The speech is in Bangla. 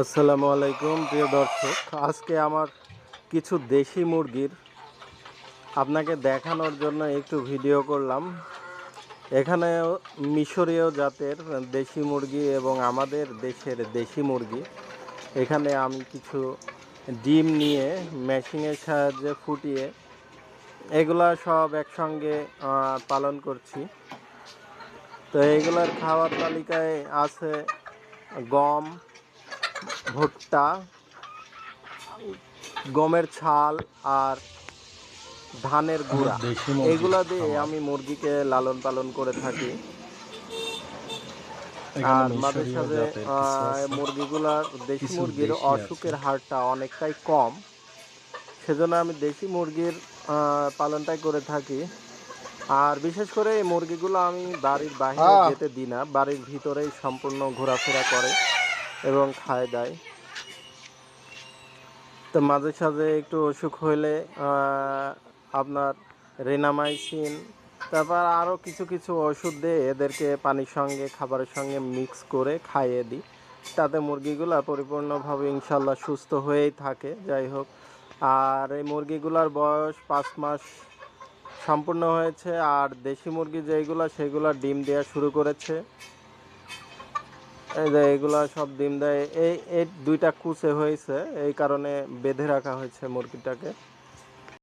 আসসালামু আলাইকুম, প্রিয় দর্শক। আজকে আমার কিছু দেশি মুরগির আপনাকে দেখানোর জন্য একটু ভিডিও করলাম। এখানে মিশরীয় জাতের দেশি মুরগি এবং আমাদের দেশের দেশি মুরগি। এখানে আমি কিছু ডিম নিয়ে, মেশিনের সাহায্যে ফুটিয়ে এগুলা সব একসঙ্গে পালন করছি। তো এগুলার খাওয়ার তালিকায় আছে গম ভুট্টা গমের ছাল আর ধানের গুঁড়া। দেশি মুরগির এগুলা দিয়ে আমি মুরগিকে লালন পালন করে থাকি। আর মাঝে সাথে। মুরগিগুলার দেশি মুরগির অসুখের হারটা অনেকটাই কম। সেজন্য আমি দেশি মুরগির আহ, পালনটাই করে থাকি। আর বিশেষ করে এই মুরগিগুলো আমি বাড়ির বাইরে! যেতে দিই না। বাড়ির ভিতরেই সম্পূর্ণ ঘোরাফেরা করে। এবং খায় দেয়। তো মাঝে সাঝে একটু অসুখ হইলে আপনার রেনামাইসিন, তারপর আরও কিছু কিছু ওষুধ দিয়ে এদেরকে পানির সঙ্গে, খাবারের সঙ্গে মিক্স করে খাইয়ে দিই। তাতে মুরগিগুলো পরিপূর্ণভাবে ইনশাল্লাহ সুস্থ হয়েই থাকে, যাই হোক। আর এই মুরগিগুলোর বয়স পাঁচ মাস সম্পূর্ণ হয়েছে, আর দেশি মুরগি যেগুলো সেগুলো ডিম দেওয়া শুরু করেছে। এই যে এগুলা সব ডিম দেয়। এই এই দুইটা কুচে হয়েছে, এই কারণে বেঁধে রাখা হয়েছে মুরগিটাকে।